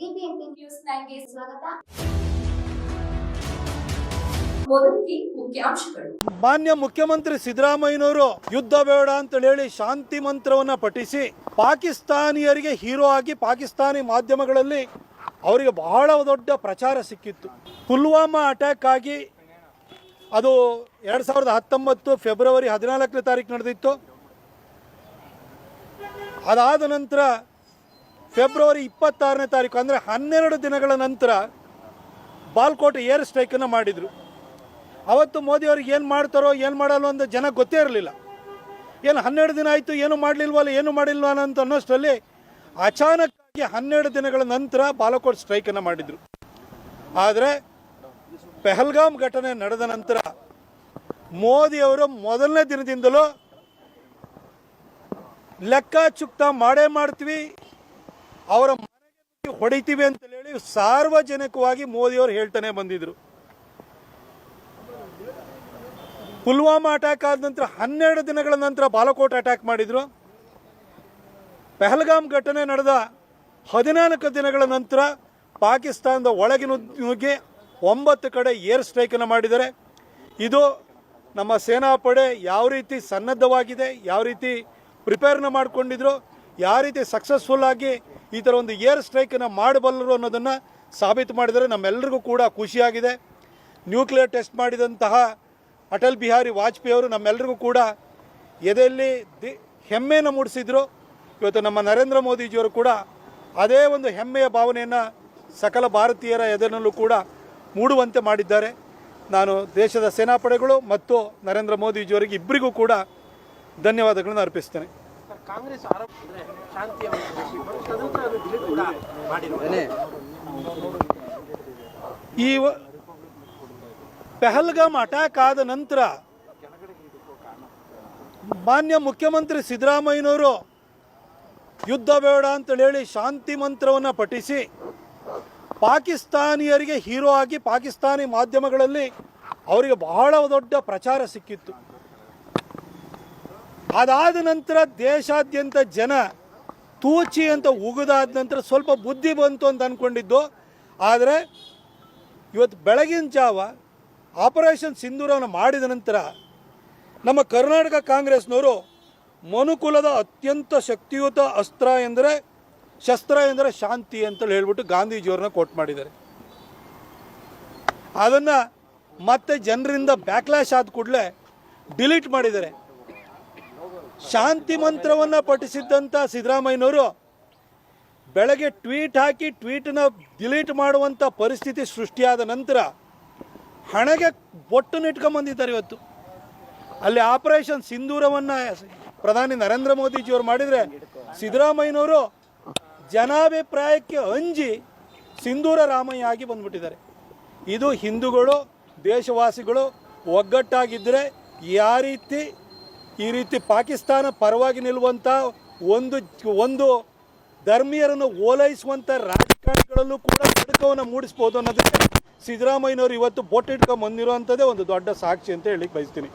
BBMP news ನೈನ್ಗೆ ಸ್ವಾಗತ. ಮಾನ್ಯ ಮುಖ್ಯಮಂತ್ರಿ ಸಿದ್ದರಾಮಯ್ಯನವರು, ಯುದ್ಧ ಬೇಡ ಅಂತ ಹೇಳಿ ಶಾಂತಿ ಮಂತ್ರವನ್ನ ಪಠಿಸಿ, ಪಾಕಿಸ್ತಾನಿಯರಿಗೆ ಹೀರೋ ಆಗಿ ಪಾಕಿಸ್ತಾನಿ ಮಾಧ್ಯಮಗಳಲ್ಲಿ ಅವರಿಗೆ ಬಹಳ ದೊಡ್ಡ ಪ್ರಚಾರ ಸಿಕ್ಕಿತ್ತು. ಪುಲ್ವಾಮಾ ಅಟ್ಯಾಕ್ ಆಗಿ ಅದು ಎರಡು ಸಾವಿರದ ಹತ್ತೊಂಬತ್ತು ಫೆಬ್ರವರಿ ಹದಿನಾಲ್ಕನೇ ತಾರೀಕು ನಡೆದಿತ್ತು. ಅದಾದ ನಂತರ ಫೆಬ್ರವರಿ ಇಪ್ಪತ್ತಾರನೇ ತಾರೀಕು, ಅಂದರೆ ಹನ್ನೆರಡು ದಿನಗಳ ನಂತರ ಬಾಲ್ಕೋಟ್ ಏರ್ ಸ್ಟ್ರೈಕನ್ನು ಮಾಡಿದರು. ಅವತ್ತು ಮೋದಿ ಅವ್ರಿಗೆ ಏನು ಮಾಡ್ತಾರೋ, ಏನು ಮಾಡಲ್ಲೋ ಅಂತ ಜನ ಗೊತ್ತೇ ಇರಲಿಲ್ಲ. ಏನು ಹನ್ನೆರಡು ದಿನ ಆಯಿತು, ಏನು ಮಾಡಲಿಲ್ವಲ್ಲ ಏನು ಮಾಡಿಲ್ವಲ್ಲ ಅಂತ ಅನ್ನೋಷ್ಟರಲ್ಲಿ ಅಚಾನಕ್ಕಾಗಿ ಹನ್ನೆರಡು ದಿನಗಳ ನಂತರ ಬಾಲಕೋಟ್ ಸ್ಟ್ರೈಕನ್ನು ಮಾಡಿದರು. ಆದರೆ ಪೆಹಲ್ಗಾಮ್ ಘಟನೆ ನಡೆದ ನಂತರ ಮೋದಿಯವರು ಮೊದಲನೇ ದಿನದಿಂದಲೂ ಲೆಕ್ಕ ಚುಕ್ತ ಮಾಡೇ ಮಾಡ್ತೀವಿ ಅವರ ಮನೆಗೆ ಹೊಡಿತೀವಿ ಅಂತ ಹೇಳಿ ಸಾರ್ವಜನಿಕವಾಗಿ ಮೋದಿಯವರು ಹೇಳ್ತಾನೆ ಬಂದಿದ್ರು. ಪುಲ್ವಾಮಾ ಅಟ್ಯಾಕ್ ಆದ ನಂತರ ಹನ್ನೆರಡು ದಿನಗಳ ನಂತರ ಬಾಲಕೋಟ್ ಅಟ್ಯಾಕ್ ಮಾಡಿದ್ರು. ಪೆಹಲ್ಗಾಮ್ ಘಟನೆ ನಡೆದ ಹದಿನಾಲ್ಕು ದಿನಗಳ ನಂತರ ಪಾಕಿಸ್ತಾನದ ಒಳಗೆ ನುಗ್- ನುಗ್ಗಿ ಒಂಬತ್ತು ಕಡೆ ಏರ್ ಸ್ಟ್ರೈಕನ್ನು ಮಾಡಿದ್ದಾರೆ. ಇದು ನಮ್ಮ ಸೇನಾಪಡೆ ಯಾವ ರೀತಿ ಸನ್ನದ್ಧವಾಗಿದೆ, ಯಾವ ರೀತಿ ಪ್ರಿಪೇರ್ನ ಮಾಡಿಕೊಂಡಿದ್ರು, ಯಾವ ರೀತಿ ಸಕ್ಸಸ್ಫುಲ್ ಆಗಿ ಈ ಥರ ಒಂದು ಏರ್ ಸ್ಟ್ರೈಕನ್ನು ಮಾಡಬಲ್ಲರು ಅನ್ನೋದನ್ನು ಸಾಬೀತು ಮಾಡಿದರೆ ನಮ್ಮೆಲ್ಲರಿಗೂ ಕೂಡ ಖುಷಿಯಾಗಿದೆ. ನ್ಯೂಕ್ಲಿಯರ್ ಟೆಸ್ಟ್ ಮಾಡಿದಂತಹ ಅಟಲ್ ಬಿಹಾರಿ ವಾಜಪೇಯಿ ಅವರು ನಮ್ಮೆಲ್ಲರಿಗೂ ಕೂಡ ಎದೆಯಲ್ಲಿ ದಿ ಹೆಮ್ಮೆಯನ್ನು ಮೂಡಿಸಿದ್ರು. ಇವತ್ತು ನಮ್ಮ ನರೇಂದ್ರ ಮೋದಿಜಿಯವರು ಕೂಡ ಅದೇ ಒಂದು ಹೆಮ್ಮೆಯ ಭಾವನೆಯನ್ನು ಸಕಲ ಭಾರತೀಯರ ಎದೆನಲ್ಲೂ ಕೂಡ ಮೂಡುವಂತೆ ಮಾಡಿದ್ದಾರೆ. ನಾನು ದೇಶದ ಸೇನಾಪಡೆಗಳು ಮತ್ತು ನರೇಂದ್ರ ಮೋದಿಜಿಯವರಿಗೆ ಇಬ್ಬರಿಗೂ ಕೂಡ ಧನ್ಯವಾದಗಳನ್ನು ಅರ್ಪಿಸ್ತೇನೆ. ಕಾಂಗ್ರೆಸ್ ಆರೋಪ ಶಾಂತಿಯ ಒಂದು ತದನಂತರ ಅದು ಡಿಲೀಟ್ ಕೂಡ ಮಾಡಿದ್ದಾರೆ ಈ ವ- ಪೆಹಲ್ಗಾಮ್ ಅಟ್ಯಾಕ್ ಆದ ನಂತರ ಮಾನ್ಯ ಮುಖ್ಯಮಂತ್ರಿ ಸಿದ್ದರಾಮಯ್ಯನವರು ಯುದ್ಧ ಬೇಡ ಅಂತ ಹೇಳಿ ಶಾಂತಿ ಮಂತ್ರವನ್ನು ಪಠಿಸಿ ಪಾಕಿಸ್ತಾನಿಯರಿಗೆ ಹೀರೋ ಆಗಿ ಪಾಕಿಸ್ತಾನಿ ಮಾಧ್ಯಮಗಳಲ್ಲಿ ಅವರಿಗೆ ಬಹಳ ದೊಡ್ಡ ಪ್ರಚಾರ ಸಿಕ್ಕಿತ್ತು. ಅದಾದ ನಂತರ ದೇಶಾದ್ಯಂತ ಜನ ತೂಚಿ ಅಂತ ಉಗಿದಾದ ನಂತರ ಸ್ವಲ್ಪ ಬುದ್ಧಿ ಬಂತು ಅಂತ ಅಂದ್ಕೊಂಡಿದ್ದು ಆದರೆ ಇವತ್ತು ಬೆಳಗಿನ ಜಾವ ಆಪರೇಷನ್ ಸಿಂಧೂರವನ್ನು ಮಾಡಿದ ನಂತರ ನಮ್ಮ ಕರ್ನಾಟಕ ಕಾಂಗ್ರೆಸ್ನವರು ಮನುಕುಲದ ಅತ್ಯಂತ ಶಕ್ತಿಯುತ ಅಸ್ತ್ರ ಎಂದರೆ ಶಸ್ತ್ರ ಎಂದರೆ ಶಾಂತಿ ಅಂತೇಳಿ ಹೇಳ್ಬಿಟ್ಟು ಗಾಂಧೀಜಿಯವ್ರನ್ನ ಕೋಟ್ ಮಾಡಿದ್ದಾರೆ. ಅದನ್ನು ಮತ್ತೆ ಜನರಿಂದ ಬ್ಯಾಕ್ಲ್ಯಾಶ್ ಆದ ಕೂಡಲೇ ಡಿಲೀಟ್ ಮಾಡಿದ್ದಾರೆ. ಶಾಂತಿ ಮಂತ್ರವನ್ನು ಪಠಿಸಿದ್ದಂಥ ಸಿದ್ದರಾಮಯ್ಯನವರು ಬೆಳಗ್ಗೆ ಟ್ವೀಟ್ ಹಾಕಿ ಟ್ವೀಟನ್ನ ಡಿಲೀಟ್ ಮಾಡುವಂಥ ಪರಿಸ್ಥಿತಿ ಸೃಷ್ಟಿಯಾದ ನಂತರ ಹಣಗೆ ಬೊಟ್ಟನ್ನು ಇಟ್ಕೊಂಬಂದಿದ್ದಾರೆ ಇವತ್ತು. ಅಲ್ಲಿ ಆಪರೇಷನ್ ಸಿಂಧೂರವನ್ನು ಪ್ರಧಾನಿ ನರೇಂದ್ರ ಮೋದಿಜಿಯವರು ಮಾಡಿದರೆ ಸಿದ್ದರಾಮಯ್ಯನವರು ಜನಾಭಿಪ್ರಾಯಕ್ಕೆ ಅಂಜಿ ಸಿಂಧೂರ ರಾಮಯ್ಯ ಆಗಿ ಬಂದ್ಬಿಟ್ಟಿದ್ದಾರೆ. ಇದು ಹಿಂದೂಗಳು, ದೇಶವಾಸಿಗಳು ಒಗ್ಗಟ್ಟಾಗಿದ್ದರೆ ಯಾವ ರೀತಿ ಈ ರೀತಿ ಪಾಕಿಸ್ತಾನ ಪರವಾಗಿ ನಿಲ್ಲುವಂಥ ಒಂದು ಒಂದು ಧರ್ಮೀಯರನ್ನು ಓಲೈಸುವಂಥ ರಾಜಕಾರಣಿಗಳಲ್ಲೂ ಕೂಡ ಕಡಕವನ್ನು ಮೂಡಿಸ್ಬೋದು ಅನ್ನೋದಕ್ಕೆ ಸಿದ್ದರಾಮಯ್ಯನವರು ಇವತ್ತು ಬೊಟ್ಟಿಟ್ಕೊಂಡು ಬಂದಿರುವಂಥದ್ದೇ ಒಂದು ದೊಡ್ಡ ಸಾಕ್ಷಿ ಅಂತ ಹೇಳಿ ಬಯಸ್ತೀನಿ.